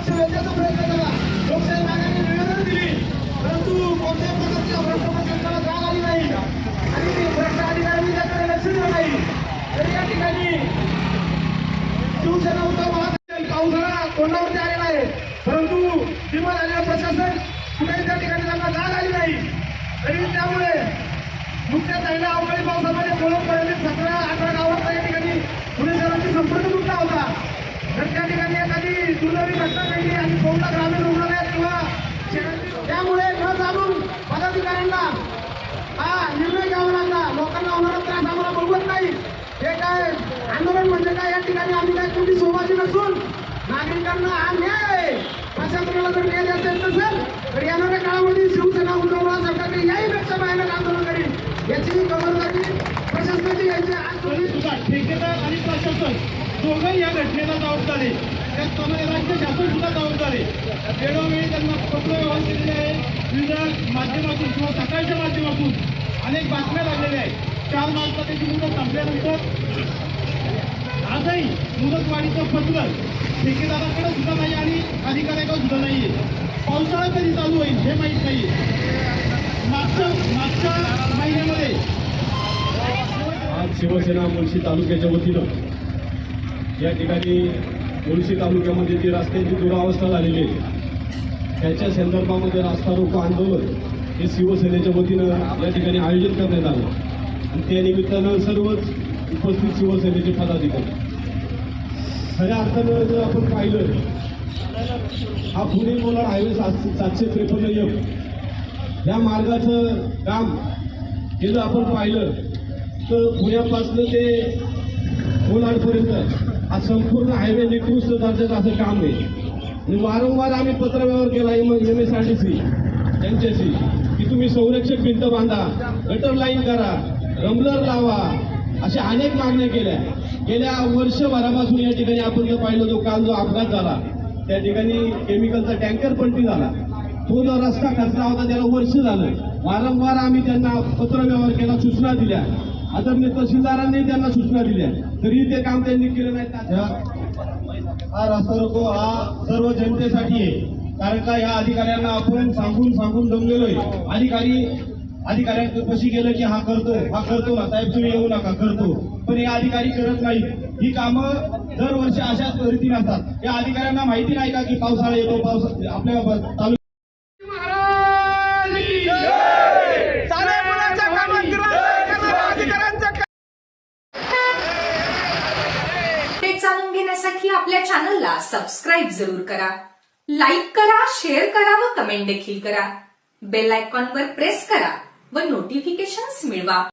माध्यमातून त्यांचं प्रयत्न केला लोकशाही मागाने निवेदन दिली. परंतु कोणत्याही प्रकारच्या जाग आली नाही. आणि भ्रष्ट अधिकाऱ्यांनी त्याकडे लक्ष दिलं नाही तरी या ठिकाणी शिवसेना उद्धव महाराज पावसाळा तोंडावरती आलेला आहे. परंतु किंवा झालेलं प्रशासन कुठेही त्या ठिकाणी त्यांना जाग आली नाही. तरी त्यामुळे नुकत्याच झालेल्या अवकाळी पावसामध्ये कोलमपर्यंत सतरा अठरा गावांचा या ठिकाणी पुणे शहराची संपर्क तुटला होता. तर त्या ठिकाणी एखादी दुर्दैवी घटना हा निर्णय घ्यावा लागला. लोकांना होणारा त्रास आम्हाला बघवत नाही. हे काय आंदोलन म्हणजे काय? या ठिकाणी आम्ही काय कोणी सोमाजी नसून नागरिकांना हा न्याय आहे प्रशासनाला जर न्याय द्यायचा येत नसेल तर येणाऱ्या काळामध्ये शिवसेना उद्धवला सरकारने याहीपेक्षा भयानक आंदोलन करील याची खबरदारी प्रशासनाची घ्यायची आज ठेकेदार आणि प्रशासन दोघं या घटनेला जबाबदारी त्याचप्रमाणे राज्य शासन सुद्धा जबाबदार आहे. वेळोवेळी त्यांना पत्र व्यवहार केलेले आहे. विविध माध्यमातून किंवा सकाळच्या माध्यमातून अनेक बातम्या लागलेल्या आहेत. चार मार्चला त्याची मुदत संपल्यानंतर आजही मुदतवाढीचं पत्र ठेकेदाराकडे सुद्धा नाही आणि अधिकाऱ्याकडे सुद्धा नाही आहे पावसाळा कधी चालू होईल हे माहीत नाही मागच्या मागच्या महिन्यामध्ये आज शिवसेना मुळशी तालुक्याच्या वतीनं या ठिकाणी मुळशी तालुक्यामध्ये जी रस्त्याची दुरावस्था झालेली आहे त्याच्या संदर्भामध्ये रास्ता रोको आंदोलन हे शिवसेनेच्या वतीनं या ठिकाणी आयोजित करण्यात आलं. आणि त्या निमित्तानं सर्वच उपस्थित शिवसेनेचे पदाधिकारी. खऱ्या अर्थानं जर आपण पाहिलं हा पुणे कोलाड हायवे सात सातशे त्रेपन्न एफ या मार्गाचं काम हे जर आपण पाहिलं तर पुण्यापासनं ते कोलाडपर्यंत हा संपूर्ण हायवे निकृष्ट दर्जाचं असं काम आहे. आणि वारंवार आम्ही पत्रव्यवहार केला M M S R T C यांच्याशी की तुम्ही संरक्षक भिंत बांधा गटर लाईन करा रमलर लावा अशा अनेक मागण्या केल्या. गेल्या वर्षभरापासून या ठिकाणी आपण जर पाहिलं जो काल जो अपघात झाला त्या ठिकाणी केमिकलचा टँकर पलटी झाला तो जो रस्ता खचला होता त्याला वर्ष झालं वारंवार आम्ही त्यांना पत्रव्यवहार केला सूचना दिल्या. आदरणीय तहसीलदारांनी त्यांना सूचना दिल्या. तरी ते काम त्यांनी केलं नाही. हा रस्ता रोको हा सर्व जनतेसाठी आहे. कारण का या अधिकाऱ्यांना आपण सांगून सांगून जमलेलोय अधिकारी अधिकाऱ्यांपाशी गेलं की हा करतो हा करतो ना. साहेब तुम्ही येऊ नका करतो. पण हे अधिकारी करत नाहीत. ही कामं दरवर्षी अशाच रीतीने असतात. या अधिकाऱ्यांना माहिती नाही का की पावसाळा येतो पावसा आपल्या तालुक्यात चॅनलला सबस्क्राईब जरूर करा. लाईक करा शेअर करा व कमेंट देखील करा. बेल आयकॉनवर प्रेस करा व नोटिफिकेशन्स मिळवा.